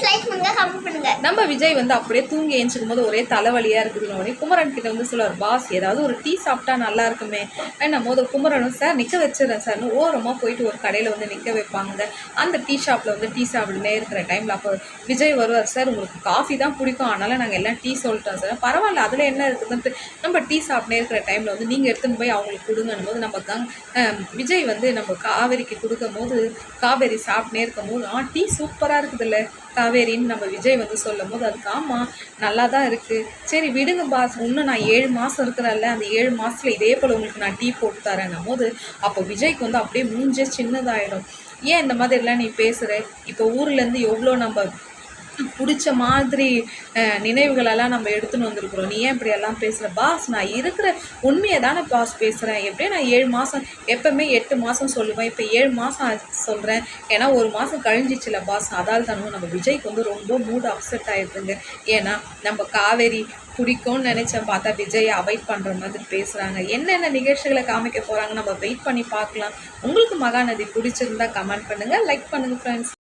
Please like பண்ணுங்க comment பண்ணுங்க. நம்ம விஜய் வந்து அப்படியே தூங்கி ஏஞ்சிக்கும் போது ஒரே தலைவலியாக இருக்குதுன்னு உடனே குமரன் கிட்ட வந்து சொல்லுவார் பாஸ் ஏதாவது ஒரு டீ சாப்பிட்டா நல்லா இருக்குமே. என்ன போது குமரனும் சார் நிற்க வச்சிடறேன் சார்னு ஓரமாக போயிட்டு ஒரு கடையில் வந்து நிற்க வைப்பாங்க. அந்த டீ ஷாப்பில் வந்து டீ சாப்பிட்டுனே இருக்கிற டைமில் அப்போ விஜய் வருவார் சார் உங்களுக்கு காஃபி தான் பிடிக்கும். அதனால் நாங்கள் எல்லாம் டீ சொல்லிட்டோம் சார். பரவாயில்ல அதில் என்ன இருக்குதுன்ட்டு நம்ம டீ சாப்பிட்டே இருக்கிற டைமில் வந்து நீங்கள் எடுத்துன்னு போய் அவங்களுக்கு கொடுங்கன்னு போது நம்ம கங் விஜய் வந்து நம்ம காவேரிக்கு கொடுக்கும் போது காவேரி சாப்பிட்டே இருக்கும் போது ஆ டீ சூப்பராக இருக்குதுல்ல காவேரின்னு நம்ம விஜய் வந்து சொல்லும் போது அதுக்கு ஆமாம் நல்லா தான் இருக்குது சரி விடுங்க பாஸ். இன்னும் நான் ஏழு மாதம் இருக்கிறேன்ல. அந்த ஏழு மாதத்தில் இதே போல் உங்களுக்கு நான் டீ போட்டு தரேன்னும் போது அப்போ விஜய்க்கு வந்து அப்படியே மூஞ்சே சின்னதாயிடும். ஏன் இந்த மாதிரிலாம் நீ பேசுகிற இப்போ ஊர்லேருந்து எவ்வளோ நம்ம பிடிச்ச மாதிரி நினைவுகளெல்லாம் நம்ம எடுத்துன்னு வந்திருக்கிறோம். நீ ஏன் இப்படி எல்லாம் பேசுகிற பாஸ் நான் இருக்கிற உண்மையை தானே பாஸ் பேசுகிறேன் எப்படியே நான் ஏழு மாதம் எப்போவுமே எட்டு மாதம் சொல்லுவேன். இப்போ ஏழு மாதம் சொல்கிறேன் ஏன்னா ஒரு மாதம் கழிஞ்சிச்சுல பாஸ். அதால் தானும் நம்ம விஜய்க்கு வந்து ரொம்ப மூடு அப்செட் ஆயிடுதுங்க ஏன்னா நம்ம காவேரி பிடிக்கும்னு நினச்சேன். பார்த்தா விஜயை அவாய்ட் பண்ணுற மாதிரி பேசுகிறாங்க என்னென்ன நிகழ்ச்சிகளை காமிக்க போகிறாங்க நம்ம வெயிட் பண்ணி பார்க்கலாம். உங்களுக்கு மகாநதி பிடிச்சிருந்தா கமெண்ட் பண்ணுங்கள் லைக் பண்ணுங்கள் ஃப்ரெண்ட்ஸ்